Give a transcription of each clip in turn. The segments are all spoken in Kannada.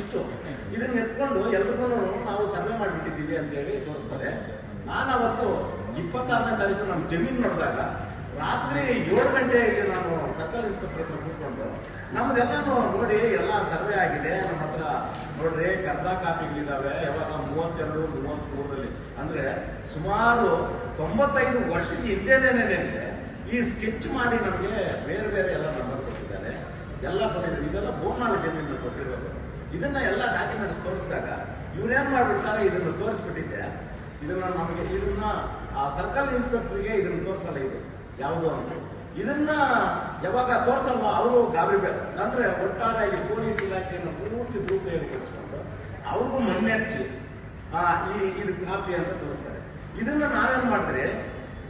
ಇಷ್ಟು ಇದನ್ನ ಎತ್ಕೊಂಡು ಎಲ್ರಿಗೂ ನಾವು ಸರ್ವೆ ಮಾಡಿಬಿಟ್ಟಿದ್ದೀವಿ ಅಂತ ಹೇಳಿ ತೋರಿಸ್ತಾರೆ. ನಾನು ಅವತ್ತು ಇಪ್ಪತ್ತಾರನೇ ತಾರೀಕು ನಮ್ಮ ಜಮೀನು ನೋಡಿದಾಗ ರಾತ್ರಿ ಏಳು ಗಂಟೆಗೆ ನಾನು ಸರ್ಕಲ್ ಇನ್ಸ್ಪೆಕ್ಟರ್ ಹತ್ರ ಕೂತ್ಕೊಂಡು ನಮ್ದೆಲ್ಲಾನು ನೋಡಿ ಎಲ್ಲ ಸರ್ವೆ ಆಗಿದೆ. ನಮ್ಮ ಹತ್ರ ನೋಡ್ರಿ ಕರ್ದ ಕಾಪಿಗಳಿದ್ದಾವೆ ಯಾವಾಗ ಮೂವತ್ತೆರಡು, ಮೂವತ್ಮೂರರಲ್ಲಿ. ಅಂದ್ರೆ ಸುಮಾರು ತೊಂಬತ್ತೈದು ವರ್ಷದ ಹಿಂದೆನೇನೆ ಈ ಸ್ಕೆಚ್ ಮಾಡಿ ನಮಗೆ ಬೇರೆ ಬೇರೆ ಎಲ್ಲ ನಂಬರ್ ಕೊಟ್ಟಿದ್ದಾರೆ. ಎಲ್ಲ ಕೊಟ್ಟಿದ್ದಾರೆ. ಇದೆಲ್ಲ ಬೋನಾಳ ಜಮೀನು ಕೊಟ್ಟಿರೋದು. ಇದನ್ನ ಎಲ್ಲ ಡಾಕ್ಯುಮೆಂಟ್ಸ್ ತೋರಿಸಿದಾಗ ಇವ್ರೇನ್ ಮಾಡ್ಬಿಡ್ತಾರೆ? ಇದನ್ನು ತೋರಿಸ್ಬಿಟ್ಟಿದ್ದೆ ಇದನ್ನ ನಮಗೆ ಇದನ್ನ ಸರ್ಕಲ್ ಇನ್ಸ್ಪೆಕ್ಟರ್ಗೆ ಇದನ್ನ ತೋರಿಸಲ್ಲ ಇದು, ಯಾವುದು ಅಂತ. ಇದನ್ನ ಯಾವಾಗ ತೋರಿಸಲ್ವ ಅವರು ಗಾಬರಿ ಬೇಡ. ಅಂದ್ರೆ ಒಟ್ಟಾರೆಯಾಗಿ ಪೊಲೀಸ್ ಇಲಾಖೆಯನ್ನು ಪೂರ್ತಿ ದುರುಪಯೋಗಪಡಿಸ್ಕೊಂಡು ಅವ್ರಿಗೂ ಮಣ್ಣೆಚ್ಚಿ ಈ, ಇದು ಕಾಪಿ ಅಂತ ತೋರಿಸ್ತಾರೆ. ಇದನ್ನ ನಾವೇನ್ ಮಾಡಿದ್ರೆ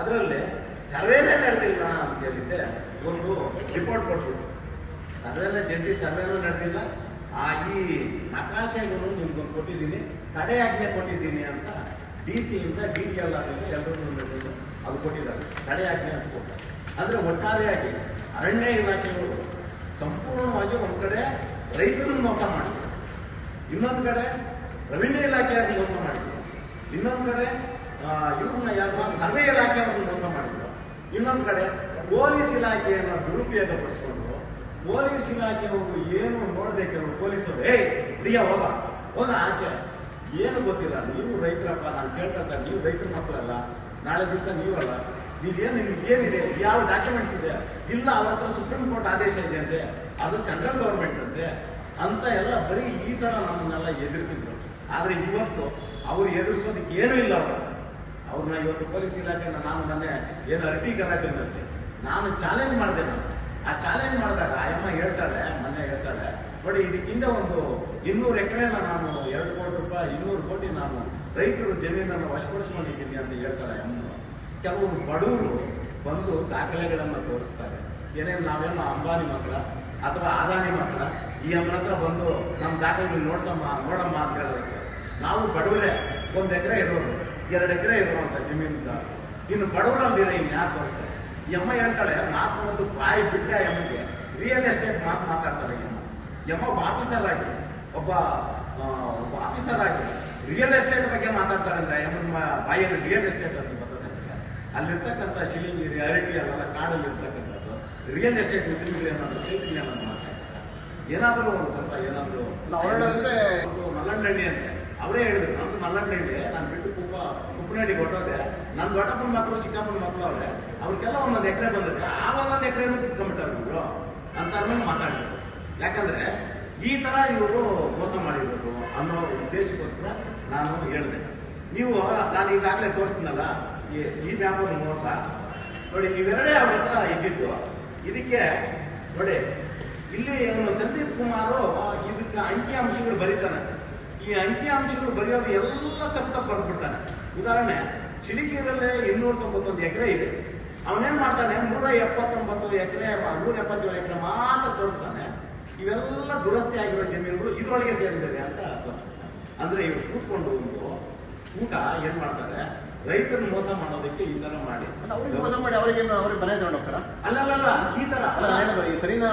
ಅದರಲ್ಲಿ ಸರ್ವೇನೇ ನಡೆದಿಲ್ಲ ಅಂತ ಹೇಳಿದ್ದೆ ಒಂದು ರಿಪೋರ್ಟ್ ಕೊಟ್ಬಿಟ್ಟು ಸರ್ವೇನ, ಜಂಟಿ ಸರ್ವೇನೂ ನಡೆದಿಲ್ಲ. ಆ ಈ ನಕಾಶೆಗೂ ನಿಮ್ಗೊಂದು ಕೊಟ್ಟಿದ್ದೀನಿ, ತಡೆಯಾಜ್ಞೆ ಕೊಟ್ಟಿದ್ದೀನಿ ಅಂತ ಡಿ ಸಿಯಿಂದ ಡಿ ಟಿ ಎಲ್ ಆಗಿದೆ ಎಲ್ಲರೂ ಅದು ಕೊಟ್ಟಿದ್ದಾರೆ. ತಡೆ ಆಜ್ಞೆ ಅಂತ ಕೊಟ್ಟಾರೆ ಅಂದರೆ ಒಟ್ಟಾರೆಯಾಗಿ ಅರಣ್ಯ ಇಲಾಖೆಯವರು ಸಂಪೂರ್ಣವಾಗಿ ಒಂದು ಕಡೆ ರೈತರು ಮೋಸ ಮಾಡಿದ್ರು. ಇನ್ನೊಂದು ಕಡೆ ರೆವಿನ್ಯೂ ಇಲಾಖೆಯಾಗಿ ಮೋಸ ಮಾಡಿದ್ರು. ಇನ್ನೊಂದು ಕಡೆ ಇವ್ರನ್ನ ಯಾರನ್ನ ಸರ್ವೆ ಇಲಾಖೆಯವ್ರನ್ನ ಮೋಸ ಮಾಡಿದ್ರು. ಇನ್ನೊಂದು ಕಡೆ, ಪೊಲೀಸ್ ಇಲಾಖೆಯನ್ನ ದುರುಪಯೋಗ ಪಡಿಸ್ಕೊಂಡು ಪೊಲೀಸ್ ಇಲಾಖೆಯವರು ಏನು ನೋಡದೆ ಕೆಲವು ಪೊಲೀಸರು, ಏಯ್ ಪ್ರಿಯ ಹೋಗ ಹೋಗ ಆಚೆ. ಏನು ಗೊತ್ತಿಲ್ಲ, ನೀವು ರೈತರಪ್ಪ ನಾನು ಕೇಳ್ಕೊಂತ ನೀವು ರೈತರ ಮಕ್ಕಳಲ್ಲ, ನಾಳೆ ದಿವಸ ನೀವಲ್ಲ. ನೀವೇನು ನಿಮ್ಗೆ ಏನಿದೆ ಯಾವ ಡಾಕ್ಯುಮೆಂಟ್ಸ್ ಇದೆ. ಇಲ್ಲ, ಅವ್ರ ಹತ್ರ ಸುಪ್ರೀಂ ಕೋರ್ಟ್ ಆದೇಶ ಇದೆ ಅಂತೆ. ಅದು ಸೆಂಟ್ರಲ್ ಗೌರ್ಮೆಂಟ್ ಅಂತೆ. ಅಂತ ಎಲ್ಲ ಬರೀ ಈ ತರ ನಮ್ಮನ್ನೆಲ್ಲ ಎದುರಿಸಿದ್ರು. ಆದರೆ ಇವತ್ತು ಅವ್ರು ಎದುರಿಸೋದಕ್ಕೆ ಏನೂ ಇಲ್ಲ ಅವರು. ಅವ್ರನ್ನ ಇವತ್ತು ಪೊಲೀಸ್ ಇಲಾಖೆ ನಾನು ಮೊನ್ನೆ ಏನು ಅರಟಿ ಮಾಡಿದೆ. ನಾನು ಚಾಲೆಂಜ್ ಮಾಡಿದೆ ನಾನು. ಆ ಚಾಲೆಂಜ್ ಮಾಡಿದಾಗ ಅಮ್ಮ ಹೇಳ್ತಾಳೆ, ಮೊನ್ನೆ ಹೇಳ್ತಾಳೆ, ನೋಡಿ ಇದಕ್ಕಿಂತ ಒಂದು ಇನ್ನೂರು ಎಕರೆನ ನಾನು ಎರಡು ಕೋಟಿ ರೂಪಾಯಿ, ಇನ್ನೂರು ಕೋಟಿ ನಾನು ರೈತರು ಜಮೀನನ್ನು ವಶಪಡಿಸ್ಕೊಂಡಿದ್ದೀನಿ ಅಂತ ಹೇಳ್ತಾರೆ ಅಮ್ಮ ಕೆಲವರು ಬಡವರು ಬಂದು ದಾಖಲೆಗಳನ್ನು ತೋರಿಸ್ತಾರೆ. ಏನೇನು ನಾವೇನೋ ಅಂಬಾನಿ ಮಕ್ಕಳ ಅಥವಾ ಆದಾನಿ ಮಕ್ಕಳ, ಈ ಅಮ್ಮನ ಹತ್ರ ಬಂದು ನಮ್ಮ ದಾಖಲೆಗಳು ನೋಡ್ಸಮ್ಮ, ನೋಡಮ್ಮ ಅಂತ ಹೇಳೋದಕ್ಕೆ. ನಾವು ಬಡವರೇ, ಒಂದು ಎಕರೆ ಇರೋರು. ಎರಡು ಎಕರೆ ಇರುವಂತ ಜಮೀನಿಂದ. ಇನ್ನು ಬಡವರಲ್ದಿರ ಇನ್ನು ಯಾರು ತೋರಿಸ್ತಾರೆ? ಈ ಅಮ್ಮ ಹೇಳ್ತಾಳೆ ಮಾತು ಒಂದು ಬಾಯಿ ಬಿಟ್ಟರೆ ಆ ಅಮ್ಮಗೆ ರಿಯಲ್ ಎಸ್ಟೇಟ್ ಮಾತು ಮಾತಾಡ್ತಾಳೆ ಯಮ್ಮ ಈ ಅಮ್ಮ ಒಬ್ಬ ಆಫೀಸರ್ ಆಗಿ ಒಬ್ಬ ಒಬ್ಬ ಆಫೀಸರ್ ಆಗಿ ರಿಯಲ್ ಎಸ್ಟೇಟ್ ಬಗ್ಗೆ ಮಾತಾಡ್ತಾಳೆ ಅಂದ್ರೆ ಯಮ್ಮನ ಬಾಯಲ್ಲಿ ರಿಯಲ್ ಎಸ್ಟೇಟ್ ಅಂತ ಬರ್ತದೆ. ಅಲ್ಲಿರ್ತಕ್ಕಂಥ ಶಿಲಿಂಗಿರಿ ಅರಟಿ ಅಲ್ಲೆಲ್ಲ ಕಾಡಲ್ಲಿ ಇರ್ತಕ್ಕಂಥದ್ದು ರಿಯಲ್ ಎಸ್ಟೇಟ್ ಉದ್ಯಮಿಗಳು ಏನಾದ್ರು ಸೇಫ್ಟಿ ಏನಾದ್ರು ಮಾಡ್ತಾ ಇದ್ದಾರೆ. ಏನಾದರೂ ಒಂದು ಸ್ವಲ್ಪ ಏನಾದರೂ ಮಲ್ಲಂಡಳ್ಳಿ ಅಂತೆ. ಅವರೇ ಹೇಳಿದ್ರು, ನಮ್ದು ಮಲ್ಲಂಡಳ್ಳಿ ನಾನು ಬಿಟ್ಟು ಕುಪ್ಪ ಕುಪ್ಪನಹಳ್ಳಿಗೆ ಹೊಟ್ಟೋದೆ ನನ್ನ ದೊಡ್ಡಪ್ಪನ ಮಕ್ಕಳು, ಚಿಕ್ಕಪ್ಪನ ಮಕ್ಕಳು ಅವ್ರೆ. ಅವ್ರಿಗೆಲ್ಲ ಒಂದೊಂದು ಎಕರೆ ಬಂದಿದೆ. ಆ ಒಂದೊಂದು ಎಕರೆನೂ ಕಿತ್ಕೊಂಡ್ಬಿಟ್ಟಾರೆ ಇವರು. ಅಂತ ಮಾತಾಡಿದ್ರು. ಯಾಕಂದ್ರೆ ಈ ತರ ಇವರು ಮೋಸ ಮಾಡಿರ್ಬೇಕು ಅನ್ನೋ ಉದ್ದೇಶಕ್ಕೋಸ್ಕರ ನಾನು ಹೇಳಿದೆ. ನೀವು, ನಾನು ಈಗಾಗಲೇ ತೋರಿಸ್ತೀನಲ್ಲ, ಈ ಈ ವ್ಯಾಪಾರ ಮೋಸ. ನೋಡಿ, ಇವೆರಡೇ ಅವ್ರ ಹತ್ರ ಇದ್ದಿದ್ದು. ಇದಕ್ಕೆ, ನೋಡಿ, ಇಲ್ಲಿ ಇವನು ಸಂದೀಪ್ ಕುಮಾರ್ ಇದಕ್ಕೆ ಅಂಕಿ ಅಂಶಗಳು ಬರೀತಾನೆ. ಈ ಅಂಕಿ ಅಂಶಗಳು ಬರೆಯೋದು ಎಲ್ಲ ತಪ್ಪು ತಪ್ಪು ಬರೆದ್ಬಿಡ್ತಾನೆ. ಉದಾಹರಣೆ ಚಿಳಿಕೀರಲ್ಲೇ ಇನ್ನೂರ ತೊಂಬತ್ತೊಂದು ಎಕರೆ ಇದೆ. ಅವನೇನ್ ಮಾಡ್ತಾನೆ? ನೂರ ಎಪ್ಪತ್ತೊಂಬತ್ತು ಎಕರೆ ನೂರ ಎಪ್ಪತ್ತೇಳು ಎಕರೆ ಮಾತ್ರ ತೋರಿಸ್ತಾನೆ. ಇವೆಲ್ಲ ದುರಸ್ತಿ ಆಗಿರೋ ಜಮೀನುಗಳು ಇದರೊಳಗೆ ಸೇರಿದ್ದಾರೆ ಅಂತ ತೋರಿಸ್ಬಿಡ್ತಾನೆ. ಅಂದ್ರೆ ಇವ್ರು ಕೂತ್ಕೊಂಡು ಒಂದು ಊಟ ಏನ್ ಮಾಡ್ತಾರೆ? ರೈತರನ್ನ ಮೋಸ ಮಾಡೋದಕ್ಕೆ ಈ ತರ ಮಾಡಿ. ಅವ್ರಿಗೆ ಮೋಸ ಮಾಡಿ ಅವ್ರಿಗೆ ಅವ್ರಿಗೆ ಮನೆ ಅಲ್ಲ ಅಲ್ಲ ಈ ತರ. ಸರಿನಾ